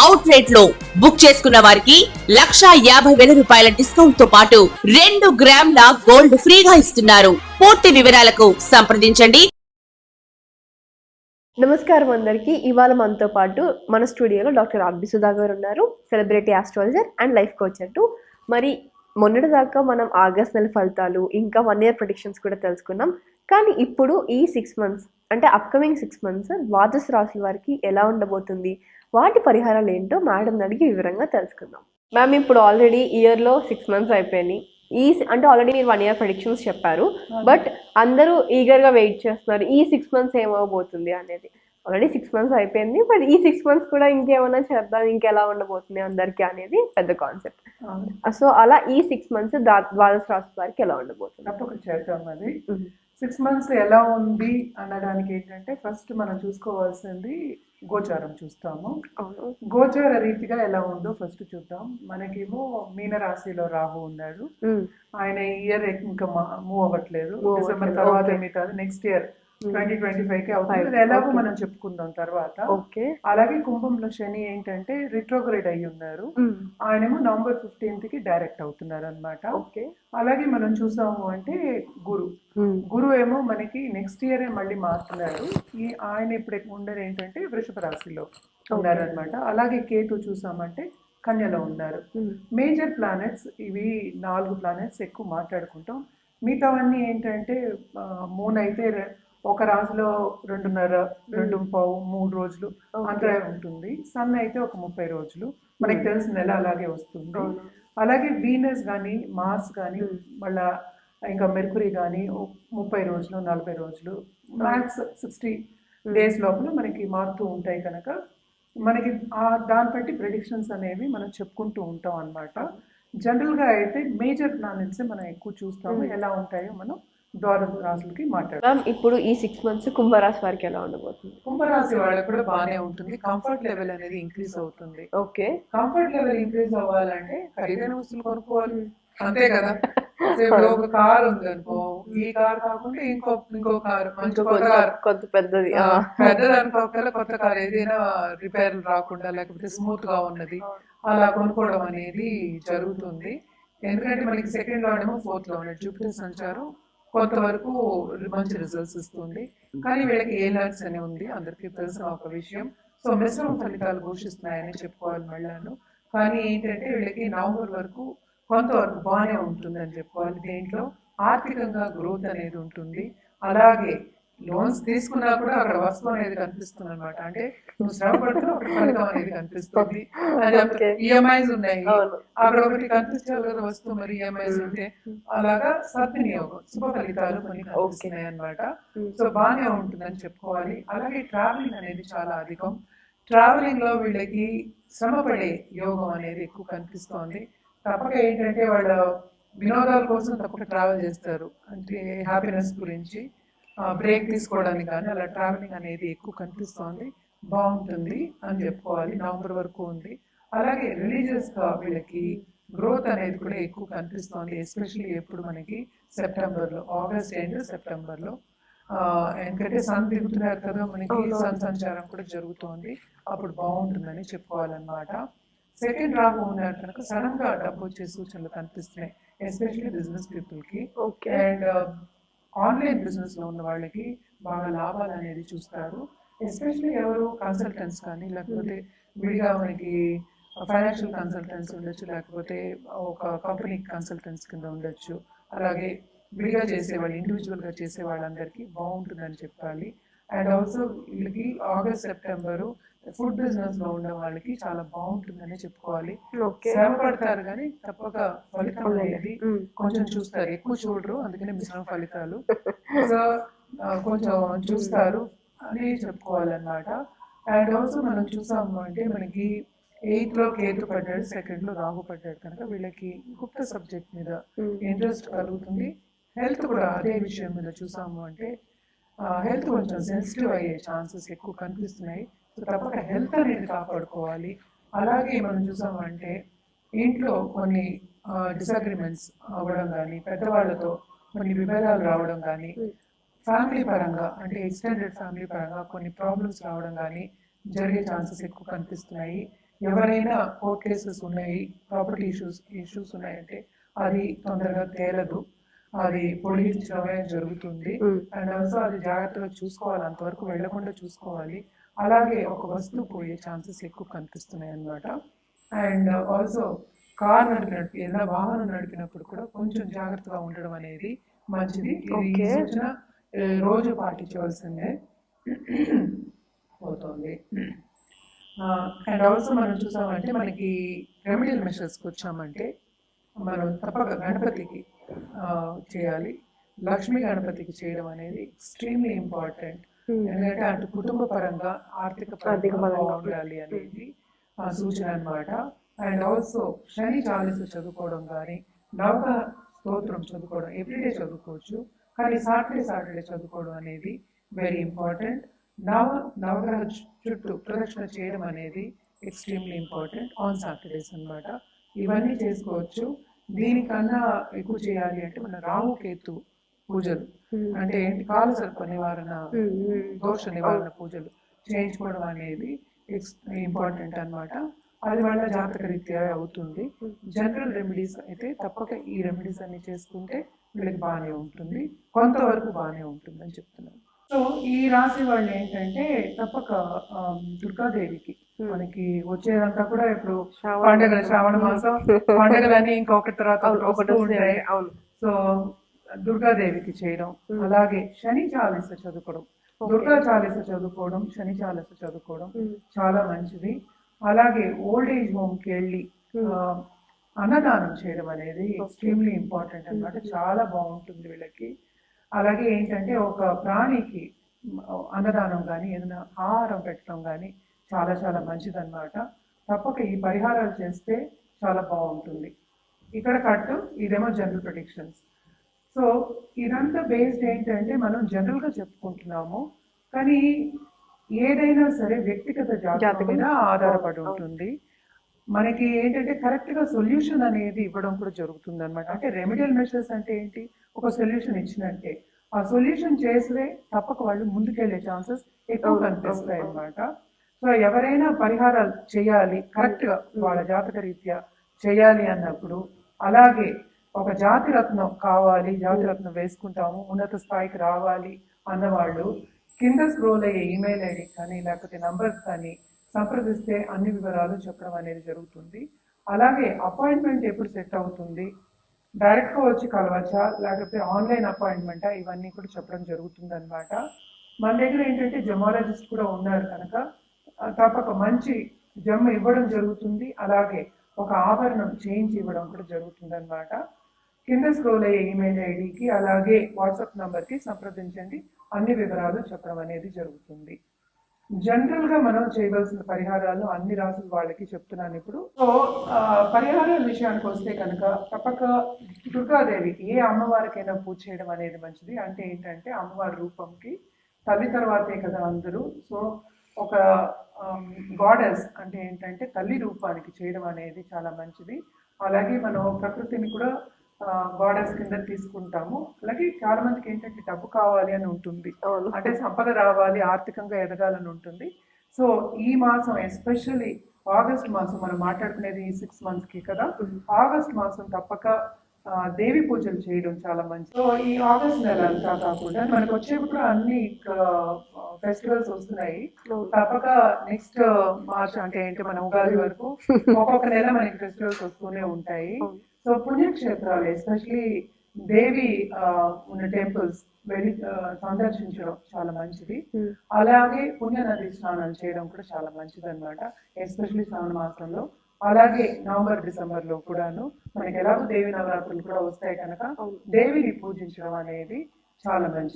Out రేట్లో book చేసుకున్న వారికి లక్షా యాభై వేల రూపాయల డిస్కౌంట్తో పాటు రెండు గ్రాముల గోల్డ్ ఫ్రీగా ఇస్తున్నారు. పూర్తి వివరాలకు సంప్రదించండి. నమస్కారం అందరికి. ఇవాళ మనతో పాటు మన స్టూడియోలో డాక్టర్ అబ్బి సుధా గారు ఉన్నారు. Celebrity astrologer and life coach అంటూ. మరి మొన్నటి దాకా మనం ఆగస్ట్ నెల ఫలితాలు ఇంకా వన్ ఇయర్ ప్రొడిక్షన్స్ కూడా తెలుసుకున్నాం. కానీ ఇప్పుడు ఈ సిక్స్ మంత్స్ అంటే అప్కమింగ్ సిక్స్ మంత్స్ ద్వాదశ రాశుల వారికి ఎలా ఉండబోతుంది? వాటి పరిహారాలు ఏంటో మేడం అడిగి వివరంగా తెలుసుకుందాం. మ్యామ్ ఇప్పుడు ఆల్రెడీ ఇయర్లో సిక్స్ మంత్స్ అయిపోయినాయి. ఈ అంటే ఆల్రెడీ మీరు వన్ ఇయర్ ప్రొడిక్షన్స్ చెప్పారు. బట్ అందరూ ఈగర్గా వెయిట్ చేస్తున్నారు. ఈ సిక్స్ మంత్స్ ఏమవబోతుంది అనేది. ఆల్రెడీ సిక్స్ మంత్స్ అయిపోయింది. బట్ ఈ సిక్స్ మంత్స్ కూడా ఇంకేమైనా చేద్దాం ఇంకెలా ఉండబోతుంది అందరికీ అనేది పెద్ద కాన్సెప్ట్ సో అలా ఈ సిక్స్ మంత్స్ ద్వాదశ రాశి వారికి ఎలా ఉండబోతుంది? తప్పక చేద్దాం అది. సిక్స్ మంత్స్ ఎలా ఉంది అనడానికి ఏంటంటే ఫస్ట్ మనం చూసుకోవాల్సింది గోచారం చూస్తాము. గోచార రీతిగా ఎలా ఉందో ఫస్ట్ చూద్దాం. మనకేమో మీనరాశిలో రాహు ఉన్నాడు. ఆయన ఇయర్ ఇంకా మూవ్ అవ్వట్లేదు. డిసెంబర్ తర్వాత. మిగతా నెక్స్ట్ ఇయర్ ట్వంటీ ట్వంటీ ఫైవ్కి అవుతుంది ఎలాగో. మనం చెప్పుకుందాం తర్వాత. ఓకే అలాగే కుంభంలో శని ఏంటంటే రిట్రోగ్రేడ్ అయి ఉన్నారు. ఆయనేమో నవంబర్ ఫిఫ్టీన్త్కి డైరెక్ట్ అవుతున్నారు అనమాట ఓకే అలాగే మనం చూసాము అంటే గురు. గురువు ఏమో మనకి నెక్స్ట్ ఇయరే మళ్ళీ మారుతున్నారు ఈ ఆయన ఇప్పుడు ఉండేది ఏంటంటే వృషభ రాశిలో ఉన్నారనమాట అలాగే కేతు చూసామంటే కన్యలో ఉన్నారు. మేజర్ ప్లానెట్స్ ఇవి నాలుగు ప్లానెట్స్ ఎక్కువ మాట్లాడుకుంటాం. మిగతావన్నీ ఏంటంటే మూన్ అయితే ఒక రాశిలో రెండున్నర రెండు పావు మూడు రోజులు అంతా ఉంటుంది. సన్ అయితే ఒక ముప్పై రోజులు. మనకి తెలిసిన నెల అలాగే వస్తుంది. అలాగే వీనస్ కానీ మార్స్ కానీ మళ్ళా ఇంకా మెర్కురీ కానీ ముప్పై రోజులు నలభై రోజులు మ్యాక్స్ సిక్స్టీ డేస్ లోపల మనకి మారుతూ ఉంటాయి కనుక మనకి ఆ దాన్ని బట్టి ప్రిడిక్షన్స్ అనేవి మనం చెప్పుకుంటూ ఉంటాం అన్నమాట. జనరల్గా అయితే మేజర్ ప్లానెట్స్ మనం ఎక్కువ చూస్తాము. ఎలా ఉంటాయో మనం రాసులకి మాట్లాడతాం మ్యామ్ ఇప్పుడు ఈ సిక్స్ మంత్స్ కుంభరాశి వారికి ఎలా ఉండబోతుంది? కుంభరాశి వాళ్ళకి కూడా బాగానే ఉంటుంది. కంఫర్ట్ లెవెల్ అనేది ఇంక్రీజ్ అవుతుంది. ఓకే. కంఫర్ట్ లెవెల్ ఇంక్రీజ్ అవ్వాలంటే ఖరీదైన వస్తువులు కొనుక్కోవాలి. అంతే కదా? సో ఇప్పుడు ఒక కార్ ఉంది అనుకో ఈ కార్ కాకుండా ఇంకో ఇంకో కార్ మంచి కొత్త కార్. కొంత పెద్దది ఆ. పెద్దది అనుకోకల కొత్త కార్ ఏదైనా రిపేర్ రాకుండా లేకపోతే స్మూత్గా ఉన్నది. అలా కొనుక్కోవడం అనేది జరుగుతుంది. ఎందుకంటే మనకి సెకండ్లో ఏమో ఫోర్త్లో ఉన్నది. జూపిటర్ సంచారం కొంతవరకు మంచి రిజల్ట్స్ ఇస్తుంది. కానీ వీళ్ళకి ఏ లర్న్స్ అని ఉంది అందరికీ తెలిసిన ఒక విషయం. సో మిశ్రమ ఫలితాలు ఘోషిస్తున్నాయని చెప్పుకోవాలి మళ్ళాను. కానీ ఏంటంటే వీళ్ళకి నవంబర్ వరకు కొంతవరకు బాగానే ఉంటుందని చెప్పుకోవాలి. దీంట్లో ఆర్థికంగా గ్రోత్ అనేది ఉంటుంది. అలాగే లోన్స్ తీసుకున్నా కూడా అక్కడ వస్తువు అనేది కనిపిస్తుంది అనమాట అంటే నువ్వు శ్రమ ఫలితం అనేది కనిపిస్తుంది. ఈఎంఐస్ ఉన్నాయి. అక్కడ ఒకటి కనిపించాలి కదా వస్తువు మరి ఈఎంఐస్ ఉంటే. అలాగా సద్వినియోగం శుభ ఫలితాలు కొన్ని కనిపిస్తున్నాయి అనమాట సో బాగానే ఉంటుందని చెప్పుకోవాలి. అలాగే ట్రావెలింగ్ అనేది చాలా అధికం. ట్రావెలింగ్లో వీళ్ళకి శ్రమపడే యోగం అనేది ఎక్కువ కనిపిస్తోంది. తప్పక ఏంటంటే వాళ్ళ వినోదాల కోసం తప్పక ట్రావెల్ చేస్తారు. అంటే హ్యాపీనెస్ గురించి. బ్రేక్ తీసుకోవడానికి కానీ అలా ట్రావెలింగ్ అనేది ఎక్కువ కనిపిస్తోంది. బాగుంటుంది అని చెప్పుకోవాలి. నవంబర్ వరకు ఉంది. అలాగే రిలీజియస్గా వీళ్ళకి గ్రోత్ అనేది కూడా ఎక్కువ కనిపిస్తోంది ఎస్పెషల్లీ ఎప్పుడు మనకి సెప్టెంబర్లో ఆగస్ట్ ఎండ్ సెప్టెంబర్లో ఆ, ఎందుకంటే సన్ దిగుతున్నారు కదా మనకి సన్ సంచారం కూడా జరుగుతోంది. అప్పుడు బాగుంటుందని చెప్పుకోవాలన్నమాట. సెకండ్ రాగు ఉన్నారు కనుక సడన్గా డబ్బు వచ్చే సూచనలు కనిపిస్తున్నాయి ఎస్పెషల్లీ బిజినెస్ పీపుల్కి. అండ్ ఆన్లైన్ బిజినెస్లో ఉన్న వాళ్ళకి బాగా లాభాలు అనేది చూస్తారు. ఎస్పెషల్లీ ఎవరు కన్సల్టెంట్స్ కానీ లేకపోతే విడిగా మనకి ఫైనాన్షియల్ కన్సల్టెంట్స్ ఉండొచ్చు లేకపోతే ఒక కంపెనీ కన్సల్టెంట్స్ కింద ఉండొచ్చు. అలాగే విడిగా చేసేవాళ్ళు ఇండివిజువల్గా చేసే వాళ్ళందరికీ బాగుంటుందని చెప్పాలి. అండ్ ఆల్సో వీళ్ళకి ఆగస్ట్ సెప్టెంబర్ ఫుడ్ బిజినెస్లో ఉన్న వాళ్ళకి చాలా బాగుంటుందని చెప్పుకోవాలి. శ్రమ పడతారు కానీ తప్పక ఫలితం అనేది. కొంచెం చూస్తారు. ఎక్కువ చూడరు అందుకనే మిశ్రమ ఫలితాలు. సో కొంచెం చూస్తారు అని చెప్పుకోవాలన్నమాట. అండ్ ఆల్సో మనం చూసాము అంటే మనకి ఎయిత్లో కేతు పడ్డాడు సెకండ్లో రాహు పడ్డాడు కనుక వీళ్ళకి గుప్త సబ్జెక్ట్ మీద ఇంట్రెస్ట్ కలుగుతుంది. హెల్త్ కూడా అదే విషయం మీద చూసాము అంటే హెల్త్ కొంచెం సెన్సిటివ్ అయ్యే ఛాన్సెస్ ఎక్కువ కనిపిస్తున్నాయి. సో తప్పక హెల్త్ అనేది కాపాడుకోవాలి. అలాగే మనం చూసామంటే ఇంట్లో కొన్ని డిసగ్రిమెంట్స్ అవ్వడం కానీ పెద్దవాళ్ళతో కొన్ని విభేదాలు రావడం కానీ ఫ్యామిలీ పరంగా అంటే ఎక్స్టెండెడ్ ఫ్యామిలీ పరంగా కొన్ని ప్రాబ్లమ్స్ రావడం కానీ జరిగే ఛాన్సెస్ ఎక్కువ కనిపిస్తున్నాయి. ఎవరైనా కోర్ట్ కేసెస్ ఉన్నాయి ప్రాపర్టీ ఇష్యూస్ ఇష్యూస్ ఉన్నాయంటే అది తొందరగా తేలదు. అది పొడిగించడమే జరుగుతుంది. అండ్ ఆల్సో అది జాగ్రత్తగా చూసుకోవాలి అంతవరకు వెళ్ళకుండా చూసుకోవాలి. అలాగే ఒక వస్తువు పోయే ఛాన్సెస్ ఎక్కువ కనిపిస్తున్నాయి అన్నమాట. అండ్ ఆల్సో కార్ నడిపినట్టు ఏదైనా వాహనం నడిపినప్పుడు కూడా కొంచెం జాగ్రత్తగా ఉండడం అనేది మంచిది. సూచన రోజు పాటించవలసిందే. అవుతుంది అండ్ ఆల్సో మనం చూసామంటే మనకి రెమెడియల్ మెషర్స్కి వచ్చామంటే మనం తప్పక గణపతికి చేయాలి. లక్ష్మీ గణపతికి చేయడం అనేది ఎక్స్ట్రీమ్లీ ఇంపార్టెంట్ ఎందుకంటే అటు కుటుంబ పరంగా ఆర్థిక పరంగా. బాగుండాలి అనేది ఆ సూచన అన్నమాట. అండ్ ఆల్సో శని చాలీస చదువుకోవడం కానీ నవక స్తోత్రం చదువుకోవడం ఎవ్రీడే చదువుకోవచ్చు. కానీ సాటర్డే సాటర్డే చదువుకోవడం అనేది వెరీ ఇంపార్టెంట్ నవ నవగ్రహ చుట్టూ ప్రదక్షిణ చేయడం అనేది ఎక్స్ట్రీమ్లీ ఇంపార్టెంట్ ఆన్ సాటర్డేస్ అన్నమాట. ఇవన్నీ చేసుకోవచ్చు. దీనికన్నా ఎక్కువ చేయాలి అంటే మన రాహు కేతు పూజలు. అంటే ఏంటి కాల సర్ప నివారణ దోష నివారణ పూజలు చేయించుకోవడం అనేది ఇంపార్టెంట్ అన్నమాట. అది వాళ్ళ జాతక రీత్యా అవుతుంది. జనరల్ రెమెడీస్ అయితే తప్పక ఈ రెమెడీస్ అన్ని చేసుకుంటే వీళ్ళకి బాగానే ఉంటుంది. కొంతవరకు బాగానే ఉంటుంది అని చెప్తున్నాను. సో ఈ రాశి వాళ్ళు ఏంటంటే తప్పక దుర్గాదేవికి మనకి వచ్చేదంతా కూడా ఇప్పుడు పండగలు శ్రావణ మాసం. పండగలన్నీ ఇంకొకటి తర్వాత ఒకటి. ఉంటాయి. అవును. సో దుర్గాదేవికి చేయడం. అలాగే శని చాలీస చదువుకోవడం. దుర్గా చాలీస చదువుకోవడం శని చాలీస చదువుకోవడం. చాలా మంచిది. అలాగే ఓల్డ్ ఏజ్ హోమ్. కి వెళ్ళి అన్నదానం చేయడం అనేది ఎక్స్ట్రీమ్లీ ఇంపార్టెంట్ అన్నమాట. చాలా బాగుంటుంది వీళ్ళకి. అలాగే ఏంటంటే ఒక ప్రాణికి అన్నదానం కానీ ఏదైనా ఆహారం పెట్టడం కానీ చాలా చాలా మంచిదన్నమాట. తప్పక ఈ పరిహారాలు చేస్తే చాలా బాగుంటుంది. ఇక్కడ కట్టు ఇదేమో జనరల్ ప్రొడిక్షన్స్ సో ఇదంతా బేస్డ్ ఏంటంటే మనం జనరల్గా చెప్పుకుంటున్నాము. కానీ ఏదైనా సరే వ్యక్తిగత జాతకం. మీద ఆధారపడి ఉంటుంది. మనకి ఏంటంటే కరెక్ట్గా సొల్యూషన్ అనేది ఇవ్వడం కూడా జరుగుతుంది అనమాట అంటే రెమెడియల్ మెషర్స్ అంటే ఏంటి? ఒక సొల్యూషన్ ఇచ్చినట్టే. ఆ సొల్యూషన్ చేస్తే తప్పక వాళ్ళు ముందుకెళ్ళే ఛాన్సెస్ ఎక్కువ కనిపిస్తాయి అవును. సో ఎవరైనా పరిహారాలు చేయాలి కరెక్ట్గా వాళ్ళ జాతక రీత్యా చేయాలి అన్నప్పుడు అలాగే ఒక జాతి రత్నం కావాలి జాతి రత్నం వేసుకుంటాము ఉన్నత స్థాయికి రావాలి అన్నవాళ్ళు కింద స్క్రోల్ అయ్యే ఈమెయిల్ ఐడి కానీ లేకపోతే నంబర్స్ కానీ సంప్రదిస్తే అన్ని వివరాలు చెప్పడం అనేది జరుగుతుంది. అలాగే అపాయింట్మెంట్ ఎప్పుడు సెట్ అవుతుంది డైరెక్ట్గా వచ్చి కలవచ్చా లేకపోతే ఆన్లైన్ అపాయింట్మెంటా ఇవన్నీ కూడా చెప్పడం జరుగుతుంది అనమాట మన దగ్గర ఏంటంటే జమాలజిస్ట్ కూడా ఉన్నారు కనుక తప్పక మంచి జమ్మ ఇవ్వడం జరుగుతుంది. అలాగే ఒక ఆభరణం చేంజ్ ఇవ్వడం కూడా జరుగుతుంది అనమాట కింద స్క్రోల్ అయ్యే ఈమెయిల్ ఐడికి అలాగే వాట్సాప్ నంబర్కి సంప్రదించండి. అన్ని వివరాలు చెప్పడం అనేది జరుగుతుంది. జనరల్గా మనం చేయవలసిన పరిహారాలు అన్ని రాసుల వాళ్ళకి చెప్తున్నాను ఇప్పుడు. సో పరిహారాల విషయానికి వస్తే కనుక తప్పక దుర్గాదేవికి ఏ అమ్మవారికైనా పూజ చేయడం అనేది మంచిది. అంటే ఏంటంటే అమ్మవారి రూపంకి తల్లి తర్వాతే కదా అందరూ. సో ఒక గాడెస్ అంటే ఏంటంటే తల్లి రూపానికి చేయడం అనేది చాలా మంచిది. అలాగే మనం ప్రకృతిని కూడా గాడెస్ కింద తీసుకుంటాము. అలాగే చాలా మందికి ఏంటంటే డబ్బు కావాలి అని ఉంటుంది. అంటే సంపద రావాలి ఆర్థికంగా ఎదగాలని ఉంటుంది. సో ఈ మాసం ఎస్పెషల్లీ ఆగస్ట్ మాసం మనం మాట్లాడుకునేది ఈ సిక్స్ మంత్స్కి కదా. ఆగస్ట్ మాసం తప్పక దేవి పూజలు చేయడం చాలా మంచిది. సో ఈ ఆగస్ట్ నెల అంతా కాకుండా మనకు వచ్చేప్పుడు అన్ని ఫెస్టివల్స్ వస్తున్నాయి. తప్పక నెక్స్ట్ మార్చ్ అంటే ఏంటి? మన ఉగాది వరకు ఒక్కొక్క నెల మనకి ఫెస్టివల్స్ వస్తూనే ఉంటాయి. సో పుణ్యక్షేత్రాలు ఎస్పెషలీ దేవి ఉన్న టెంపుల్స్ వెళ్ళి సందర్శించడం చాలా మంచిది. అలాగే పుణ్య నది స్నానాలు చేయడం కూడా చాలా మంచిది అనమాట ఎస్పెషలీ శ్రావణ మాసంలో. అలాగే నవంబర్ డిసెంబర్లో కూడాను మనకి ఎలాగో దేవి నవరాత్రులు కూడా వస్తాయి కనుక. దేవిని పూజించడం అనేది చాలా మంచిది